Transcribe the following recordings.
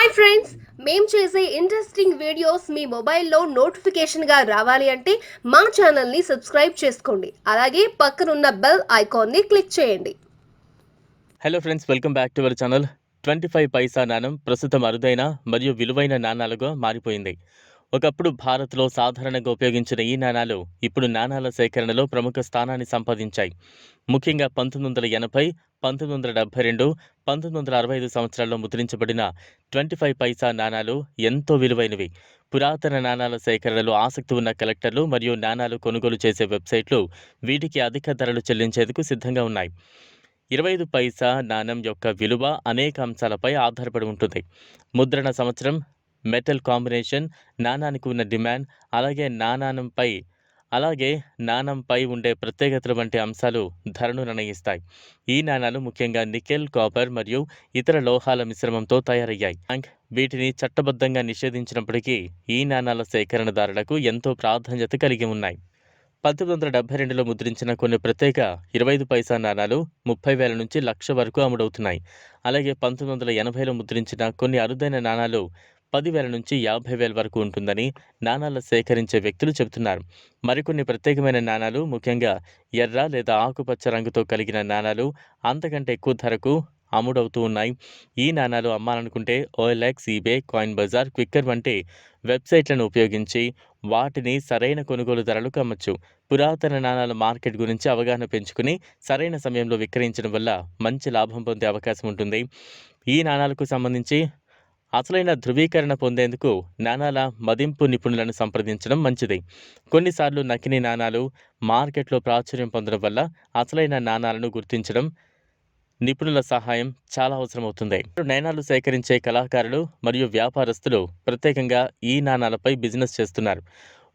Hi friends మేము చేసే interesting videos మీ మొబైల్లో నోటిఫికేషన్గా రావాలి అంటే మా ఛానల్ని సబ్స్క్రైబ్ చేసుకోండి. అలాగే పక్కనున్న బెల్ ఐకాన్ని క్లిక్ చేయండి. Hello friends welcome back to our channel twenty five paisa నాణం ప్రస్తుతం అరుదైన మరియు విలువైన నాణాలుగా మారిపోయింది. ఒకప్పుడు భారత్లో సాధారణంగా ఉపయోగించిన ఈ నాణాలు ఇప్పుడు నాణాల సేకరణలో ప్రముఖ స్థానాన్ని సంపాదించాయి. ముఖ్యంగా పంతొమ్మిది వందల ఎనభై పంతొమ్మిది వందల డెబ్బై రెండు పంతొమ్మిది వందల అరవై ఐదు సంవత్సరాల్లో ముద్రించబడిన ట్వంటీ ఫైవ్ పైసా నాణాలు ఎంతో విలువైనవి. పురాతన నాణాల సేకరణలో ఆసక్తి ఉన్న కలెక్టర్లు మరియు నాణాలు కొనుగోలు చేసే వెబ్సైట్లు వీటికి అధిక ధరలు చెల్లించేందుకు సిద్ధంగా ఉన్నాయి. ఇరవై ఐదు పైసా నాణం యొక్క విలువ అనేక అంశాలపై ఆధారపడి ఉంటుంది. ముద్రణ సంవత్సరం మెటల్ కాంబినేషన్ నాణానికి ఉన్న డిమాండ్ అలాగే నాణానంపై అలాగే నాణంపై ఉండే ప్రత్యేకతలు వంటి అంశాలు ధరను నిర్ణయిస్తాయి. ఈ నాణాలు ముఖ్యంగా నికెల్ కాపర్ మరియు ఇతర లోహాల మిశ్రమంతో తయారయ్యాయి. వీటిని చట్టబద్ధంగా నిషేధించినప్పటికీ ఈ నాణాల సేకరణదారులకు ఎంతో ప్రాధాన్యత కలిగి ఉన్నాయి. పంతొమ్మిది వందల డెబ్బై రెండులో ముద్రించిన కొన్ని ప్రత్యేక ఇరవై ఐదు పైసా నాణాలు ముప్పై వేల నుంచి లక్ష వరకు అమ్ముడవుతున్నాయి. అలాగే పంతొమ్మిది వందల ఎనభైలో ముద్రించిన కొన్ని అరుదైన నాణాలు పదివేల నుంచి యాభై వేల వరకు ఉంటుందని నాణాలు సేకరించే వ్యక్తులు చెబుతున్నారు. మరికొన్ని ప్రత్యేకమైన నాణాలు ముఖ్యంగా ఎర్ర లేదా ఆకుపచ్చ రంగుతో కలిగిన నాణాలు అంతకంటే ఎక్కువ ధరకు అమ్ముడవుతూ ఉన్నాయి. ఈ నాణాలు అమ్మాలనుకుంటే OLX eBay coin bazaar Quikr వంటి వెబ్సైట్లను ఉపయోగించి వాటిని సరైన కొనుగోలు ధరలకు అమ్మచ్చు. పురాతన నాణాల మార్కెట్ గురించి అవగాహన పెంచుకుని సరైన సమయంలో విక్రయించడం వల్ల మంచి లాభం పొందే అవకాశం ఉంటుంది. ఈ నాణాలకు సంబంధించి అసలైన ధృవీకరణ పొందేందుకు నాణాల మదింపు నిపుణులను సంప్రదించడం మంచిది. కొన్నిసార్లు నకిలీ నాణాలు మార్కెట్లో ప్రాచుర్యం పొందడం వల్ల అసలైన నాణాలను గుర్తించడం నిపుణుల సహాయం చాలా అవసరమవుతుంది. నాణాలు సేకరించే కళాకారులు మరియు వ్యాపారస్తులు ప్రత్యేకంగా ఈ నాణాలపై బిజినెస్ చేస్తున్నారు.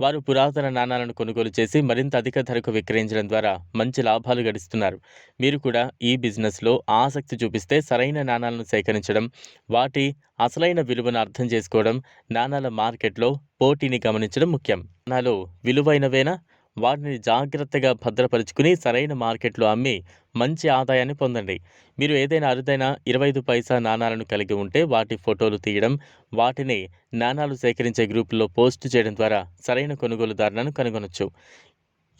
వారు పురాతన నాణాలను కొనుగోలు చేసి మరింత అధిక ధరకు విక్రయించడం ద్వారా మంచి లాభాలు గడిస్తున్నారు. మీరు కూడా ఈ బిజినెస్లో ఆసక్తి చూపిస్తే సరైన నాణాలను సేకరించడం వాటి అసలైన విలువను అర్థం చేసుకోవడం నాణాల మార్కెట్లో పోటీని గమనించడం ముఖ్యం. నాలో విలువైనవేనా? వాటిని జాగ్రత్తగా భద్రపరుచుకుని సరైన మార్కెట్లో అమ్మి మంచి ఆదాయాన్ని పొందండి. మీరు ఏదైనా అరుదైన ఇరవై ఐదు పైసా నాణాలను కలిగి ఉంటే వాటి ఫోటోలు తీయడం వాటిని నాణాలు సేకరించే గ్రూపుల్లో పోస్ట్ చేయడం ద్వారా సరైన కొనుగోలుదారులను కనుగొనొచ్చు.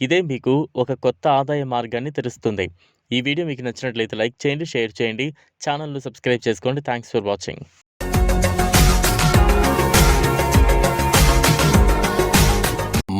ఇదే మీకు ఒక కొత్త ఆదాయ మార్గాన్ని తెరుస్తుంది. ఈ వీడియో మీకు నచ్చినట్లయితే లైక్ చేయండి షేర్ చేయండి. ఛానల్ను సబ్స్క్రైబ్ చేసుకోండి. Thanks for watching.